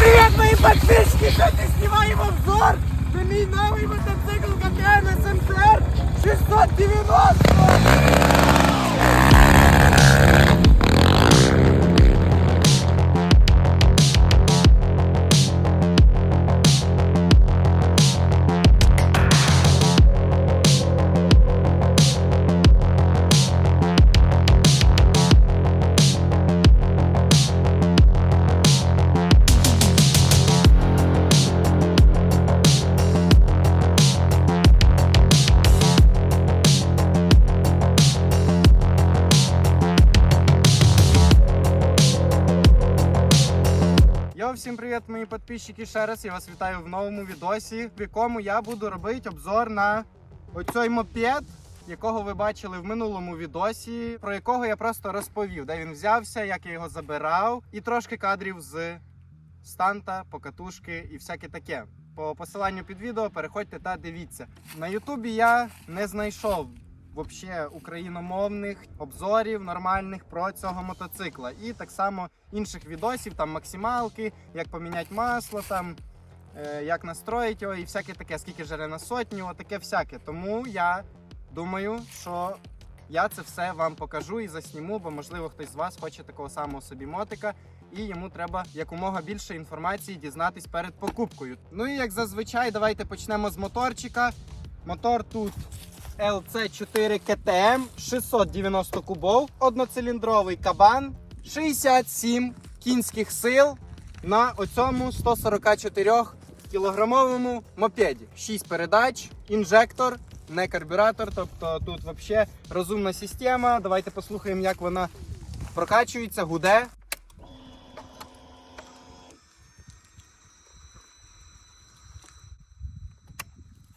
привет, мои подписчики! Сегодня снимаем обзор на мой новый мотоцикл КТМ СМТР 690! Всім привіт, мої підписчики. Ще раз я вас вітаю в новому відосі, в якому я буду робити обзор на оцей мопед, якого ви бачили в минулому відосі, про якого я просто розповів, де він взявся, як я його забирав, і трошки кадрів з станта, покатушки і всяке таке. По посиланню під відео переходьте та дивіться. На Ютубі я не знайшов вообще україномовних обзорів нормальних про цього мотоцикла. І так само інших відосів, там максималки, як поміняти масло, там е, як настроїти його і всяке таке, скільки жере на сотню, таке всяке. Тому я думаю, що я це все вам покажу і засніму, бо можливо хтось з вас хоче такого самого собі мотика. І йому треба якомога більше інформації дізнатись перед покупкою. Ну і як зазвичай, давайте почнемо з моторчика. Мотор тут LC4 KTM 690 кубов, одноциліндровий кабан, 67 кінських сил на оцьому 144 кілограмовому мопеді. 6 передач, інжектор, не карбюратор, тобто тут взагалі розумна система. Давайте послухаємо, як вона прокачується, гуде.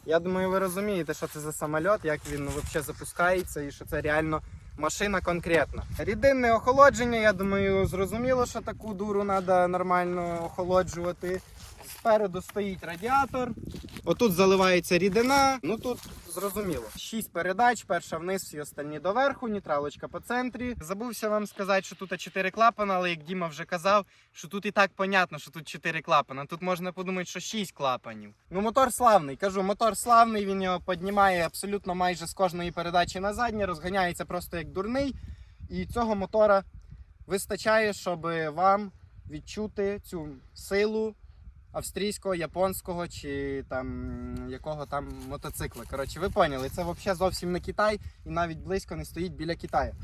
Я думаю, ви розумієте, що це за самоліт, як він взагалі запускається і що це реально машина конкретна. Рідинне охолодження, я думаю, зрозуміло, що таку дуру треба нормально охолоджувати. Спереду стоїть радіатор. Отут заливається рідина. Ну тут зрозуміло. Шість передач, перша вниз, всі остальні доверху, нейтралочка по центрі. Забувся вам сказати, що тут чотири клапана, але як Діма вже казав, що тут і так понятно, що тут чотири клапана. Тут можна подумати, що шість клапанів. Ну, мотор славний. Кажу, мотор славний, він його піднімає абсолютно майже з кожної передачі на заднє, розганяється просто як дурний. І цього мотора вистачає, щоб вам відчути цю силу австрійського, японського чи там якого там мотоцикла. Коротше, ви поняли, це взагалі зовсім не Китай і навіть близько не стоїть біля Китаю.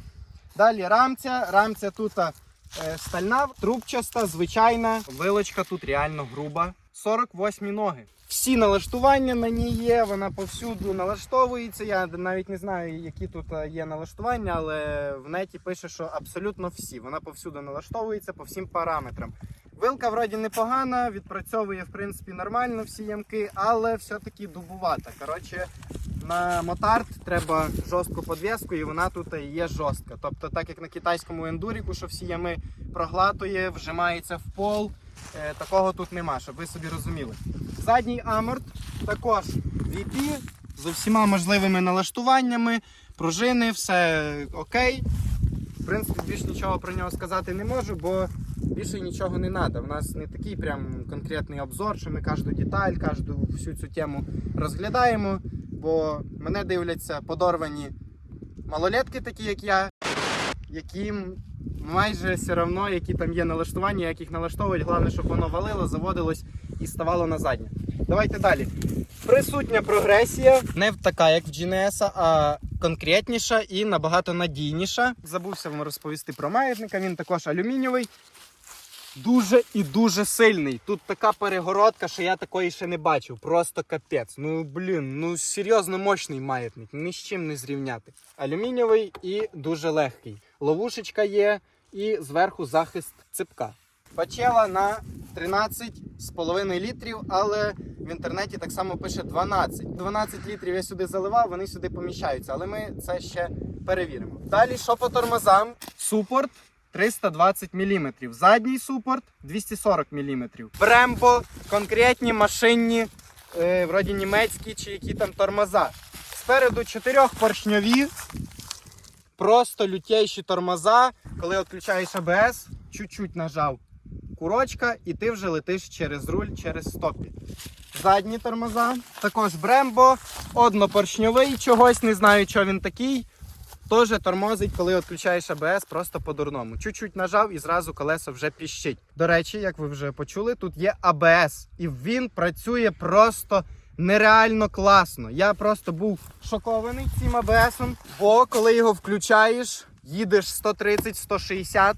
Далі рамця. Рамця тут е, стальна, трубчаста, звичайна. Вилочка тут реально груба. 48 ноги. Всі налаштування на ній є, вона повсюду налаштовується. Я навіть не знаю, які тут е, є налаштування, але в неті пише, що абсолютно всі. Вона повсюду налаштовується по всім параметрам. Вилка вроді непогана, відпрацьовує в принципі нормально всі ямки, але все-таки дубувата. Коротше, на мотард треба жорстку подвіску, і вона тут є жорстка. Тобто, так як на китайському ендуріку, що всі ями проглатує, вжимається в пол. е, Такого тут нема, щоб ви собі розуміли. Задній аморт також VP з усіма можливими налаштуваннями, пружини, все окей. Принципі, більше нічого про нього сказати не можу, бо більше нічого не треба. У нас не такий прям конкретний обзор, що ми кожну деталь, кожну всю цю тему розглядаємо. Бо мене дивляться подорвані малолетки, такі як я, яким майже все одно, які там є налаштування, як їх налаштовують. Головне, щоб воно валило, заводилось і ставало на заднє. Давайте далі. Присутня прогресія, не така, як в GNS, а конкретніша і набагато надійніша. Забувся вам розповісти про маятника. Він також алюмінієвий. Дуже і дуже сильний. Тут така перегородка, що я такої ще не бачив. Просто капець. Ну блін, ну серйозно мощний маятник. Ні з чим не зрівняти. Алюмінієвий і дуже легкий. Ловушечка є і зверху захист ципка. Пачела на 13,5 літрів, але в інтернеті так само пише 12. 12 літрів я сюди заливав, вони сюди поміщаються, але ми це ще перевіримо. Далі, що по тормозам? Супорт 320 мм. Задній супорт 240 мм. Брембо, конкретні машинні, е, вроді німецькі чи які там тормоза. Спереду чотирьохпоршньові, просто лютейші тормоза. Коли відключаєш АБС, чуть-чуть нажав курочка, і ти вже летиш через руль, через стопі. Задні тормоза, також Брембо, однопоршньовий, чогось не знаю, що він такий. Теж тормозить, коли відключаєш АБС, просто по-дурному. Чуть-чуть нажав і зразу колесо вже піщить. До речі, як ви вже почули, тут є АБС, і він працює просто нереально класно. Я просто був шокований цим АБСом, бо коли його включаєш, їдеш 130-160,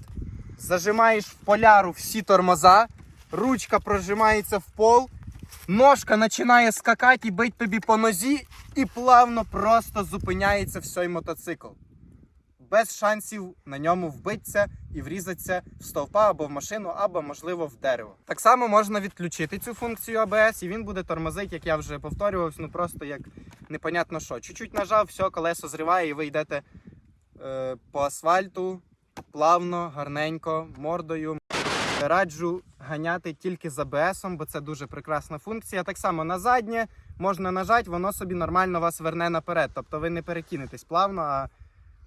зажимаєш в поляру всі тормоза, ручка прожимається в пол, ножка починає скакати і бить тобі по нозі, і плавно просто зупиняється всей мотоцикл. Без шансів на ньому вбитися і врізатися в стовпа або в машину, або, можливо, в дерево. Так само можна відключити цю функцію ABS, і він буде тормозити, як я вже повторювався, ну просто як непонятно що. Чуть-чуть нажав, все, колесо зриває, і ви йдете е, по асфальту плавно, гарненько, мордою. Раджу ганяти тільки з ABS, бо це дуже прекрасна функція. Так само на заднє можна нажати, воно собі нормально вас верне наперед. Тобто ви не перекинетесь плавно, а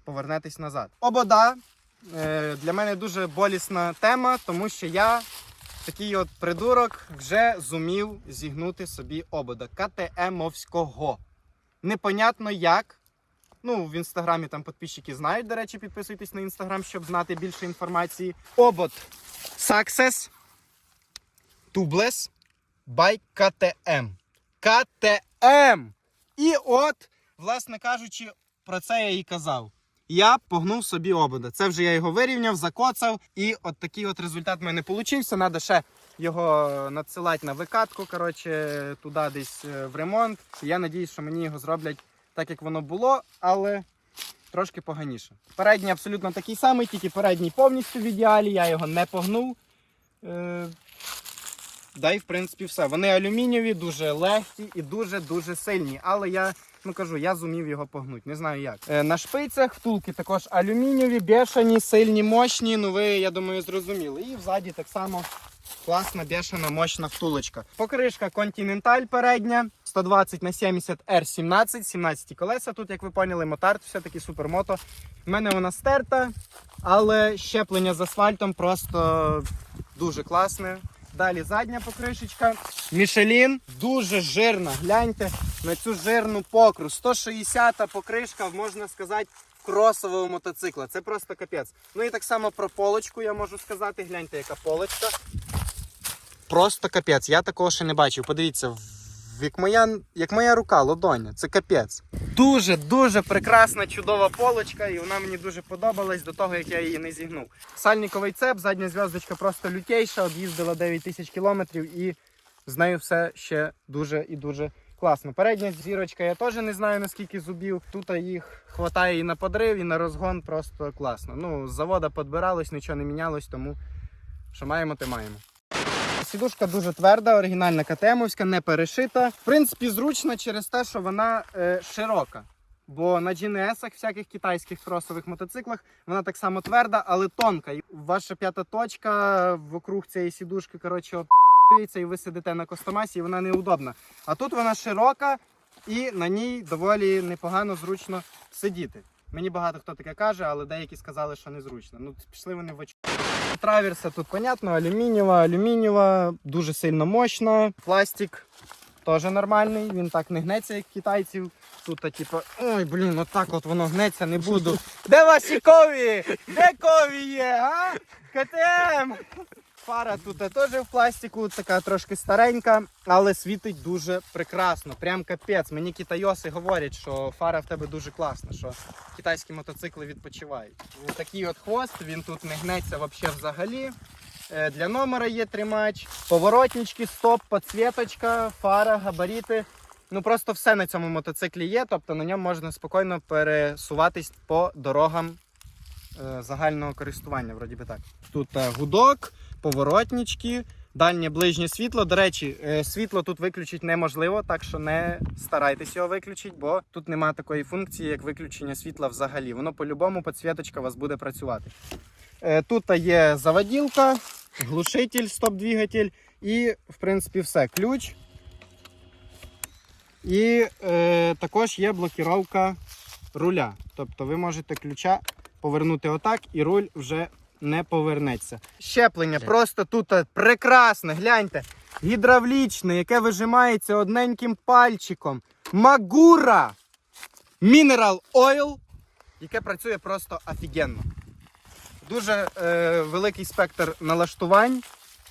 повернетесь назад. Обода е, для мене дуже болісна тема, тому що я такий от придурок вже зумів зігнути собі обода КТМовського. Непонятно як. Ну, в інстаграмі там підписчики знають, до речі, підписуйтесь на інстаграм, щоб знати більше інформації. Обод Success Tubeless by KTM. КТМ! І от, власне кажучи, про це я і казав. Я погнув собі обода. Це вже я його вирівняв, закоцав, і от такий от результат в мене получився. Треба ще його надсилати на викатку, коротше, туди десь е, в ремонт. Я надіюсь, що мені його зроблять так, як воно було, але трошки поганіше. Передній абсолютно такий самий, тільки передній повністю в ідеалі, я його не погнув. Е, Да і в принципі все. Вони алюмінієві, дуже легкі і дуже-дуже сильні. Але я ну кажу, я зумів його погнути. Не знаю як. Е, на шпицях втулки також алюмінієві, бешені, сильні, мощні. Ну ви, я думаю, зрозуміли. І взаді так само класна, бешена, мощна втулочка. Покришка Continental передня. 120 на 70 R17, 17 колеса. Тут, як ви поняли, мотард, все-таки супермото. У мене вона стерта, але щеплення з асфальтом просто дуже класне. Далі задня покришечка. Мішелін дуже жирна. Гляньте на цю жирну покру. 160 покришка, можна сказати, кросового мотоцикла. Це просто капець. Ну і так само про полочку я можу сказати. Гляньте, яка полочка. Просто капець. Я такого ще не бачив. Подивіться, як моя, як моя рука, ладоня. Це капець. Дуже дуже прекрасна, чудова полочка, і вона мені дуже подобалась до того, як я її не зігнув. Сальниковий цеп, задня зв'язочка просто лютейша, об'їздила 9 тисяч кілометрів і з нею все ще дуже і дуже класно. Передня зірочка я теж не знаю наскільки зубів. Тут їх хватає і на подрив, і на розгон просто класно. Ну, з завода підбиралось, нічого не мінялось, тому що маємо, те маємо. Сідушка дуже тверда, оригінальна КТМовська, не перешита. В принципі, зручна через те, що вона е, широка. Бо на GNS, всяких китайських кросових мотоциклах, вона так само тверда, але тонка. І Ваша п'ята точка вокруг цієї сідушки, коротше, і ви сидите на костомасі, і вона неудобна. А тут вона широка і на ній доволі непогано зручно сидіти. Мені багато хто таке каже, але деякі сказали, що незручно. Ну, пішли вони в очі. Траверса тут, понятно, алюмінієва, алюмінієва, дуже сильно мощна. Пластик теж нормальний, він так не гнеться, як китайців. Тут, а, типу, ой, блін, отак от воно гнеться, не буду. Де ваші кові? Де кові є? А? КТМ! Фара тут теж в пластику, така трошки старенька, але світить дуже прекрасно. Прям капець. Мені китайоси говорять, що фара в тебе дуже класна, що китайські мотоцикли відпочивають. Такий от хвост, він тут не гнеться взагалі. Е, Для номера є тримач, поворотнички, стоп, підсвіточка, фара, габаріти. Ну просто все на цьому мотоциклі є, тобто на ньому можна спокійно пересуватись по дорогам е, загального користування, вроді би так. Тут е, гудок, поворотнички, дальнє ближнє світло. До речі, е, світло тут виключити неможливо, так що не старайтесь його виключити, бо тут немає такої функції, як виключення світла взагалі. Воно по-любому підсвіточка у вас буде працювати. Е, Тут є заводілка, глушитель, стоп-двигатель і, в принципі, все. Ключ. І е, також є блокіровка руля. Тобто ви можете ключа повернути отак, і руль вже не повернеться. Щеплення просто тут е, прекрасне. Гляньте. Гідравлічне, яке вижимається одненьким пальчиком. Магура! Mineral Oil, яке працює просто офігенно. Дуже е, великий спектр налаштувань.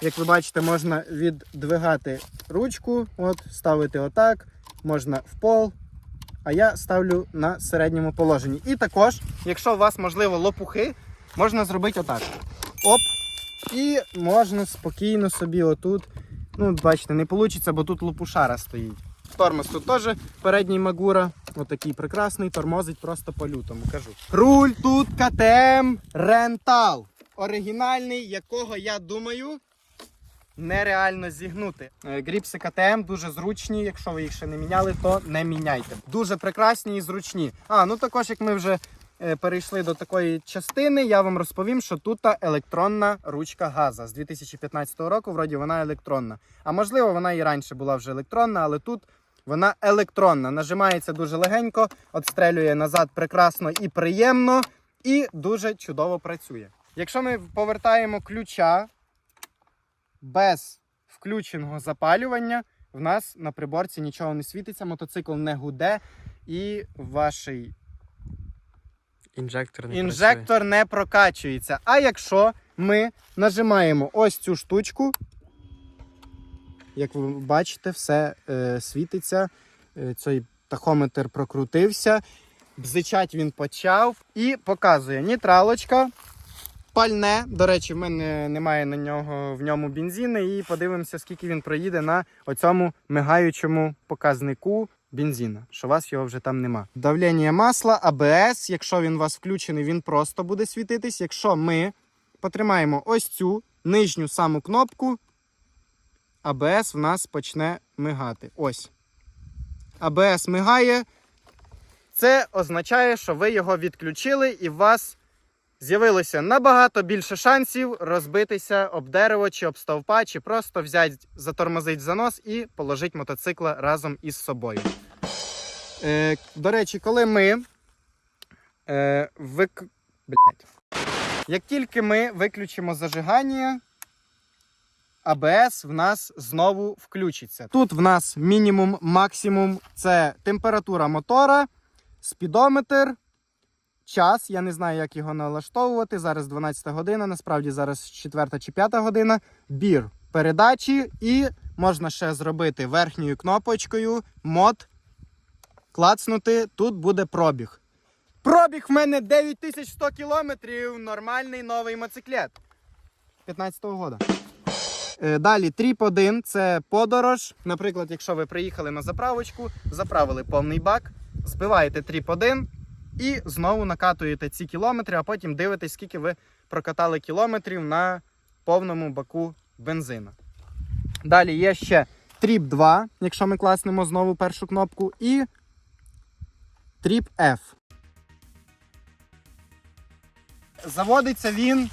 Як ви бачите, можна віддвигати ручку, от, ставити отак, можна в пол. А я ставлю на середньому положенні. І також, якщо у вас, можливо, лопухи, можна зробити отак. Оп. І можна спокійно собі отут. Ну, бачите, не вийде, бо тут лопушара стоїть. Тормоз тут теж передній Магура. Отакий прекрасний, тормозить просто по-лютому, кажу. Руль тут КТМ Рентал. Оригінальний, якого я думаю. Нереально зігнути. Е, Гріпси КТМ дуже зручні. Якщо ви їх ще не міняли, то не міняйте. Дуже прекрасні і зручні. А, ну також, як ми вже перейшли до такої частини, я вам розповім, що тут електронна ручка газа. З 2015 року, вроді вона електронна. А можливо, вона і раніше була вже електронна, але тут вона електронна. Нажимається дуже легенько, отстрелює назад прекрасно і приємно, і дуже чудово працює. Якщо ми повертаємо ключа без включеного запалювання, в нас на приборці нічого не світиться, мотоцикл не гуде, і ваш Інжектор не інжектор не прокачується. А якщо ми нажимаємо ось цю штучку, як ви бачите, все е, світиться, е, цей тахометр прокрутився, бзичать він почав і показує нітралочка. Пальне, до речі, в мене немає на нього в ньому бензину. І подивимося, скільки він проїде на оцьому мигаючому показнику бензина, що у вас його вже там нема. Давлення масла, АБС, якщо він у вас включений, він просто буде світитись. Якщо ми потримаємо ось цю нижню саму кнопку, АБС в нас почне мигати. Ось. АБС мигає. Це означає, що ви його відключили і у вас з'явилося набагато більше шансів розбитися об дерево чи об стовпа, чи просто взяти, затормозити за нос і положити мотоцикла разом із собою. Е, до речі, коли ми. Е, вик... Блядь. Як тільки ми виключимо зажигання, АБС в нас знову включиться. Тут в нас мінімум, максимум це температура мотора, спідометр, час. Я не знаю, як його налаштовувати. Зараз 12 година, насправді зараз 4 чи 5 година. Бір передачі, і можна ще зробити верхньою кнопочкою мод. Клацнути, тут буде пробіг. Пробіг в мене 9100 кілометрів. Нормальний новий моциклет. 15-го года. Е, Далі тріп 1 це подорож. Наприклад, якщо ви приїхали на заправочку, заправили повний бак, збиваєте тріп 1 і знову накатуєте ці кілометри, а потім дивитесь, скільки ви прокатали кілометрів на повному баку бензина. Далі є ще тріп 2, якщо ми класнемо знову першу кнопку, і тріп F. Заводиться він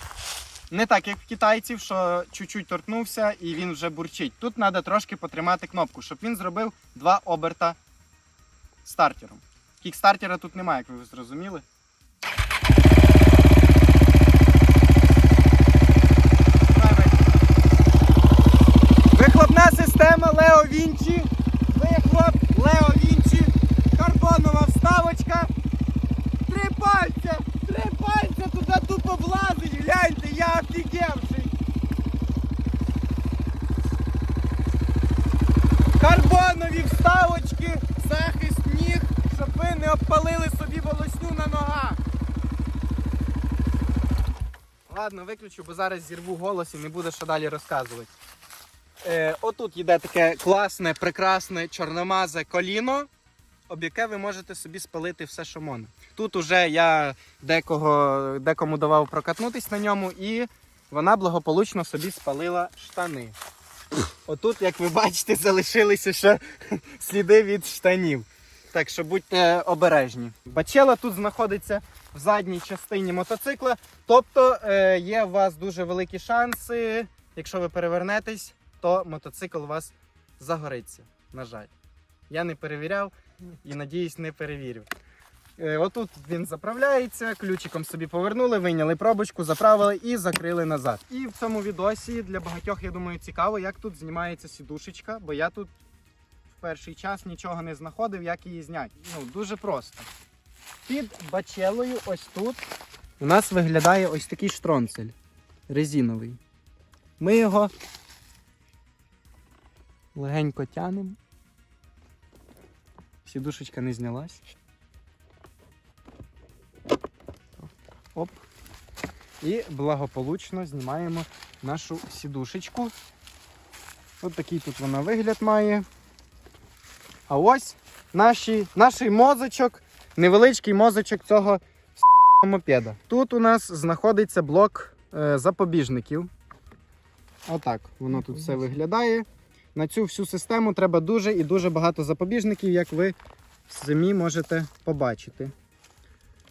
не так, як в китайців, що чуть-чуть торкнувся і він вже бурчить. Тут треба трошки потримати кнопку, щоб він зробив два оберта стартером. Кікстартера тут немає, як ви зрозуміли. Виключу, бо зараз зірву голос і не буду що далі розказувати. Е, отут йде таке класне, прекрасне чорномазе коліно, об яке ви можете собі спалити все, що можна. Тут уже я декого, декому давав прокатнутись на ньому, і вона благополучно собі спалила штани. Отут, як ви бачите, залишилися ще сліди від штанів. Так що будьте обережні. Бачела тут знаходиться в задній частині мотоцикла. Тобто е, є у вас дуже великі шанси, якщо ви перевернетесь, то мотоцикл у вас загориться. На жаль. Я не перевіряв і надіюсь, не перевірю. Е, Отут він заправляється, ключиком собі повернули, вийняли пробочку, заправили і закрили назад. І в цьому відосі для багатьох, я думаю, цікаво, як тут знімається сідушечка, бо я тут в перший час нічого не знаходив, як її зняти. Ну, дуже просто. Під бачелою, ось тут, у нас виглядає ось такий штронцель резиновий. Ми його легенько тянемо. Сідушечка не знялась. Оп. І благополучно знімаємо нашу сідушечку. Ось такий тут вона вигляд має. А ось наші, наш мозочок, невеличкий мозочок цього мопеда. Тут у нас знаходиться блок е, запобіжників. Отак воно тут все виглядає. На цю всю систему треба дуже і дуже багато запобіжників, як ви самі можете побачити.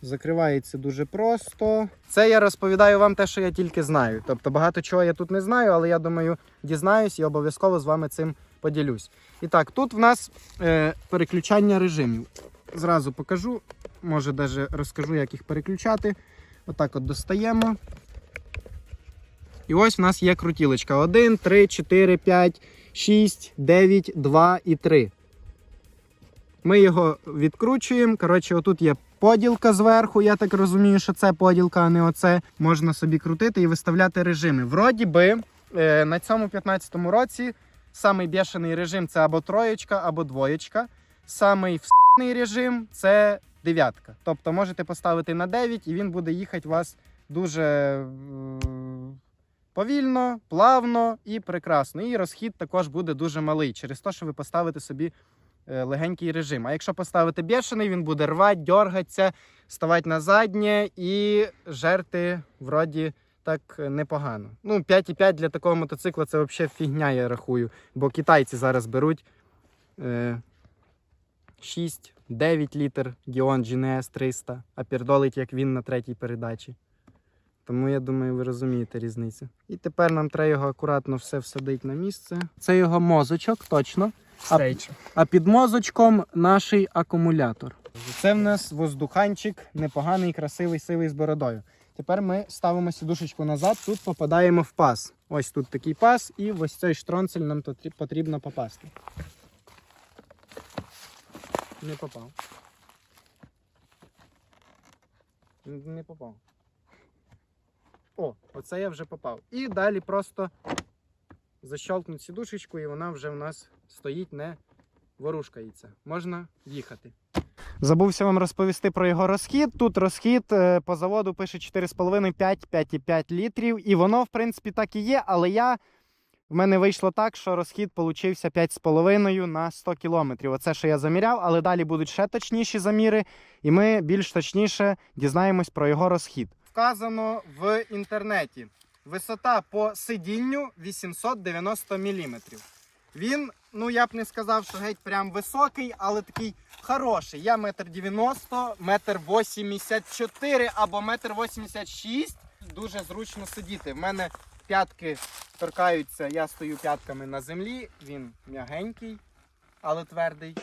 Закривається дуже просто. Це я розповідаю вам те, що я тільки знаю. Тобто багато чого я тут не знаю, але я думаю, дізнаюсь і обов'язково з вами цим поділюсь. І так, тут в нас е, переключання режимів. Зразу покажу, може навіть розкажу, як їх переключати. Отак от достаємо. І ось в нас є крутілочка. 1, 3, 4, 5, 6, 9, 2 і 3. Ми його відкручуємо. Коротше, отут є поділка зверху. Я так розумію, що це поділка, а не оце. Можна собі крутити і виставляти режими. Вроді би, е, на цьому 15-му році самий бешений режим це або троєчка, або двоєчка. Самий режим це дев'ятка. Тобто можете поставити на 9 і він буде їхати вас дуже е, повільно, плавно і прекрасно. І розхід також буде дуже малий через те, що ви поставите собі е, легенький режим. А якщо поставити бешений, він буде рвати, дергатися, ставати на заднє і жерти вроді так непогано. Ну, 5,5 для такого мотоцикла це взагалі фігня, я рахую. Бо китайці зараз беруть е, 6-9 літр Гіон GNS 300, а пердолить як він на третій передачі. Тому я думаю, ви розумієте різницю. І тепер нам треба його акуратно все всадити на місце. Це його мозочок, точно. А, а під мозочком наш акумулятор. Це в нас воздуханчик, непоганий, красивий, сивий з бородою. Тепер ми ставимо сідушечку назад, тут попадаємо в пас. Ось тут такий пас, і в ось цей штронцель нам потрібно попасти. Не попав. Не попав. О, оце я вже попав. І далі просто защелкнуть сідушечку, і вона вже в нас стоїть, не ворушкається. Можна їхати. Забувся вам розповісти про його розхід. Тут розхід е, по заводу пише 4,5, 5, 5,5 літрів. І воно, в принципі, так і є, але я. В мене вийшло так, що розхід получився 5,5 на 100 кілометрів. Оце, що я заміряв, але далі будуть ще точніші заміри, і ми більш точніше дізнаємось про його розхід. Вказано в інтернеті. Висота по сидінню 890 мм. Він, ну я б не сказав, що геть прям високий, але такий хороший. Я метр 90, метр 84 або метр 86. Дуже зручно сидіти. В мене п'ятки торкаються, я стою п'ятками на землі, він м'ягенький, але твердий.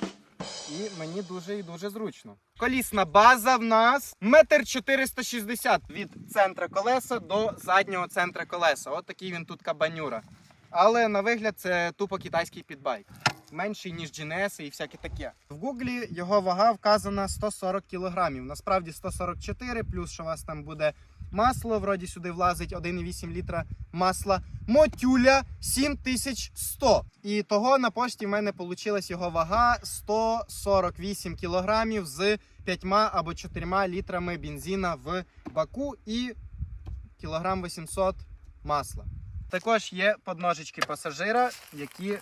І мені дуже і дуже зручно. Колісна база в нас метр 460 від центра колеса до заднього центра колеса. От такий він тут кабанюра. Але на вигляд це тупо китайський підбайк. Менший, ніж GNS і всяке таке. В гуглі його вага вказана 140 кг. Насправді 144, плюс що у вас там буде масло, вроді сюди влазить 1,8 літра масла. Мотюля 7100. І того на пошті в мене вийшла його вага 148 кг з 5 або 4 літрами бензина в баку і кілограм 800 масла. Також є подножечки пасажира, які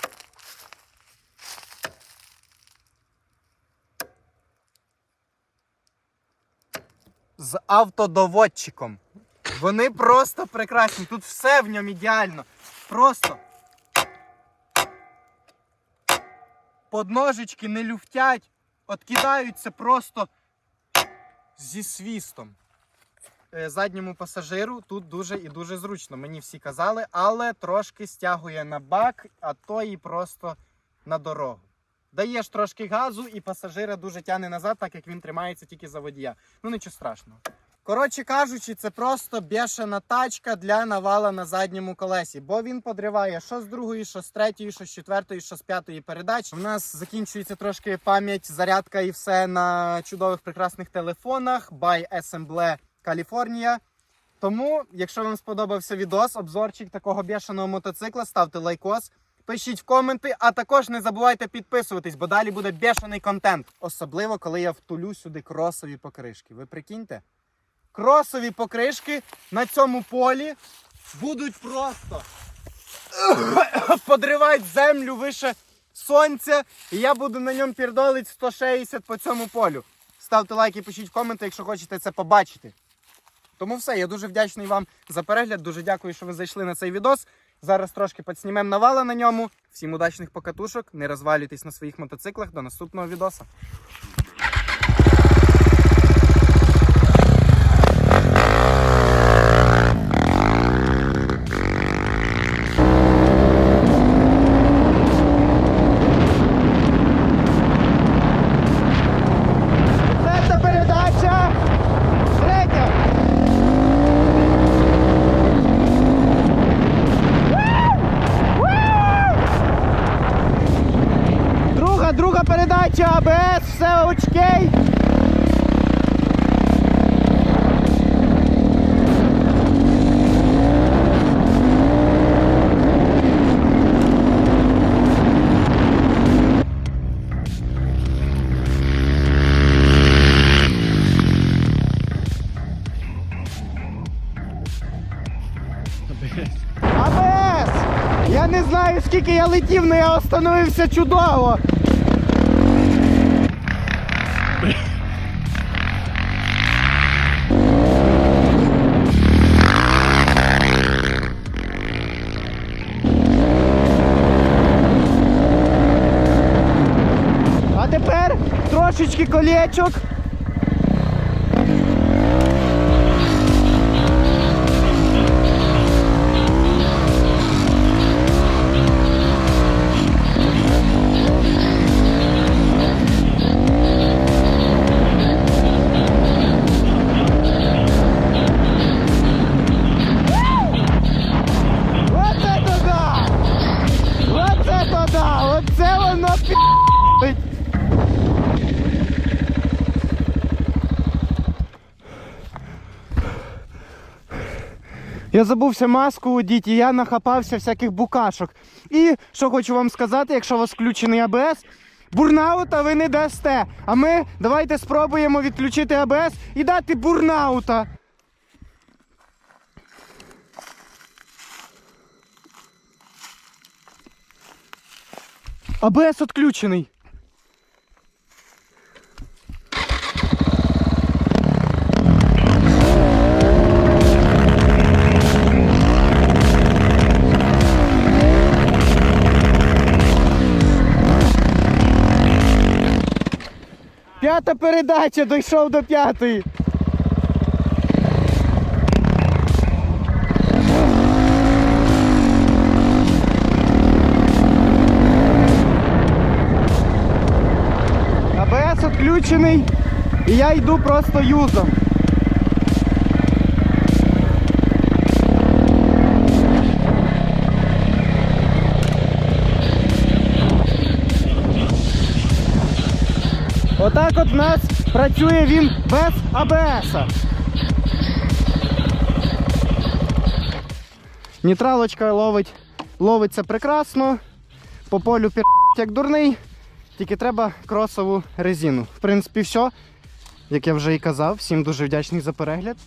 з автодоводчиком. Вони просто прекрасні. Тут все в ньому ідеально. Просто подножечки не люфтять, откидаються просто зі свістом. Е, Задньому пасажиру тут дуже і дуже зручно. Мені всі казали, але трошки стягує на бак, а то і просто на дорогу. Даєш трошки газу, і пасажира дуже тягне назад, так як він тримається тільки за водія. Ну нічого страшного. Коротше кажучи, це просто бешена тачка для навала на задньому колесі, бо він подриває що з другої, що з третьої, що з четвертої, що з п'ятої передач. У нас закінчується трошки пам'ять, зарядка і все на чудових прекрасних телефонах by Assemble California. Тому, якщо вам сподобався відос, обзорчик такого бешеного мотоцикла, ставте лайкос, пишіть в коменти, а також не забувайте підписуватись, бо далі буде бешений контент. Особливо, коли я втулю сюди кросові покришки. Ви прикиньте? Кросові покришки на цьому полі будуть просто подривати землю вище сонця, і я буду на ньому пірдолить 160 по цьому полю. Ставте лайки, пишіть в коменти, якщо хочете це побачити. Тому все, я дуже вдячний вам за перегляд. Дуже дякую, що ви зайшли на цей відос. Зараз трошки підснімемо навала на ньому. Всім удачних покатушок. Не розвалюйтесь на своїх мотоциклах. До наступного відоса. Це передача. Третя. Друга передача, АБС, все. АБС! Я не знаю, скільки я летів, але я остановився чудово. Тепер трошечки Я забувся маску одіти, і я нахапався всяких букашок. І що хочу вам сказати, якщо у вас включений АБС, бурнаута ви не дасте. А ми давайте спробуємо відключити АБС і дати бурнаута. АБС відключений. П'ята передача дійшов до п'ятої. АБС відключений і я йду просто юзом. Отак от в нас працює він без АБС. Нейтралочка ловить, ловиться прекрасно. По полю пір як дурний. Тільки треба кросову резину. В принципі, все. Як я вже і казав, всім дуже вдячний за перегляд.